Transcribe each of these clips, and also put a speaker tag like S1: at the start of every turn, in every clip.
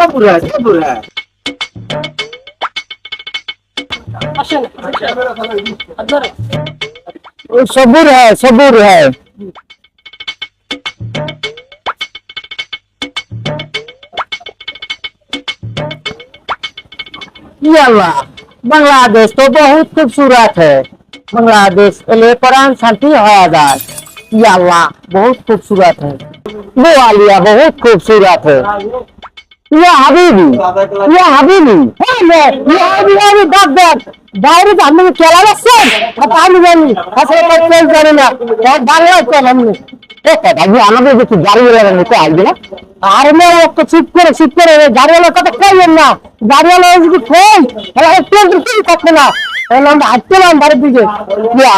S1: सब बुरा
S2: है सब
S1: बुरा है? सबूर है सबूर है। बांग्लादेश तो बहुत खूबसूरत है। बांग्लादेश प्राण शांति हवादार बहुत खूबसूरत है। वो आलिया बहुत खूबसूरत है। ইয়া হাবিবি ইয়া হাবিবি। আমি দাঁত দাঁত বাইরে আপনি কেলা যাচ্ছেন আমি জানি আসলে চেঞ্জ জানি না। বাংলা চেন আপনি আমাদের দেখি গাড়িওয়ালা নিতে আসবে না? আর মেয়ে চুপ করে চুপ করে গাড়িওয়ালার কথা কইবেন না। গাড়িওয়ালা যদি কই তাহলে টোয়েন্টি কি থাকবে না। আমরা হাঁটছিলাম বাড়ির দিকে। ইয়া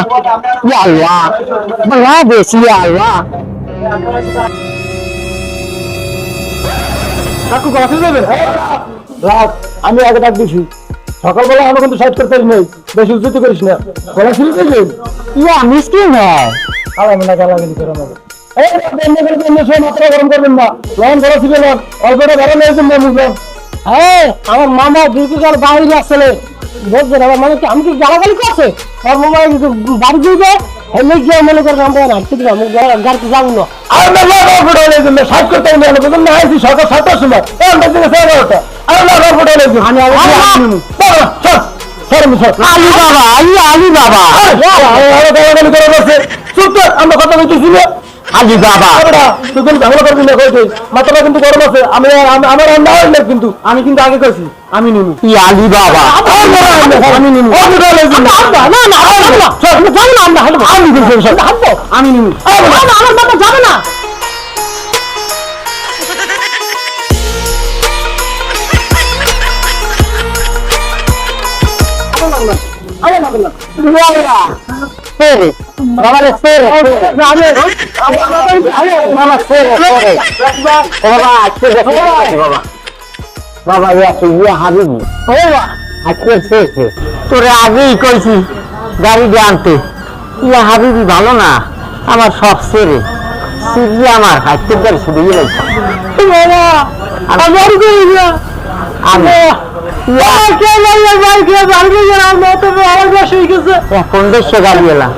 S1: ইয়া আল্লাহ বেশি আল্লাহ।
S3: কাকু গাছে যাবেন? রাত আমি আগে ডাক দিছি। সকালবেলা আমরা কিন্তু সাইড করতে নাই। বেশি উচ্চতি করিস না। গলা
S1: ইয়া হ্যাঁ
S3: আলাম না করে আমাকে। এই বন্ধ করে মাত্রা গরম করবেন না। লন ধরা ছিল না। অল্পটা গরম হয়েছে না বুঝলাম।
S2: হ্যাঁ আমার মামা দুর্গার বাইরে আসলে। বলছেন আমার মানে কি আমি কি গালাগালি করছে? আমার মামা বাড়ি দিবে মনে আমরা যাব না
S3: আর না হয়ে করতে না না আইছি সকাল সময় আমরা আর লাগা হয়ে আমি
S1: আলী বাবা ইয়া আলী বাবা
S3: গালাগালি করে বসে চুপ আমরা কথা বলতেছি না
S1: আলী বাবা
S3: তুই কিন্তু ঝামেলা করবি না কইতে মাথাটা কিন্তু গরম আছে আমি আমি- আমার রান্না হয় না কিন্তু আমি কিন্তু আগে কইছি আমি নিমু
S1: ইয়া আলী বাবা
S3: আমি নিমু
S2: না না যাব না আমরা হাঁটবো।
S3: আমি
S2: হাঁটবো।
S3: আমি
S2: আমার বাবা যাবে না.
S1: বাবা ইয়া হাবিবি তোরে আগেই কইছি। গাড়ি দিয়ে আনতে। ইয়া হাবিবি ভালো না আমার সব সেরে সিরি আমার হাইতে গাড়ি শুধু ইয়ে লাগছে ইয়া এখন দেশে গাড়ি এলা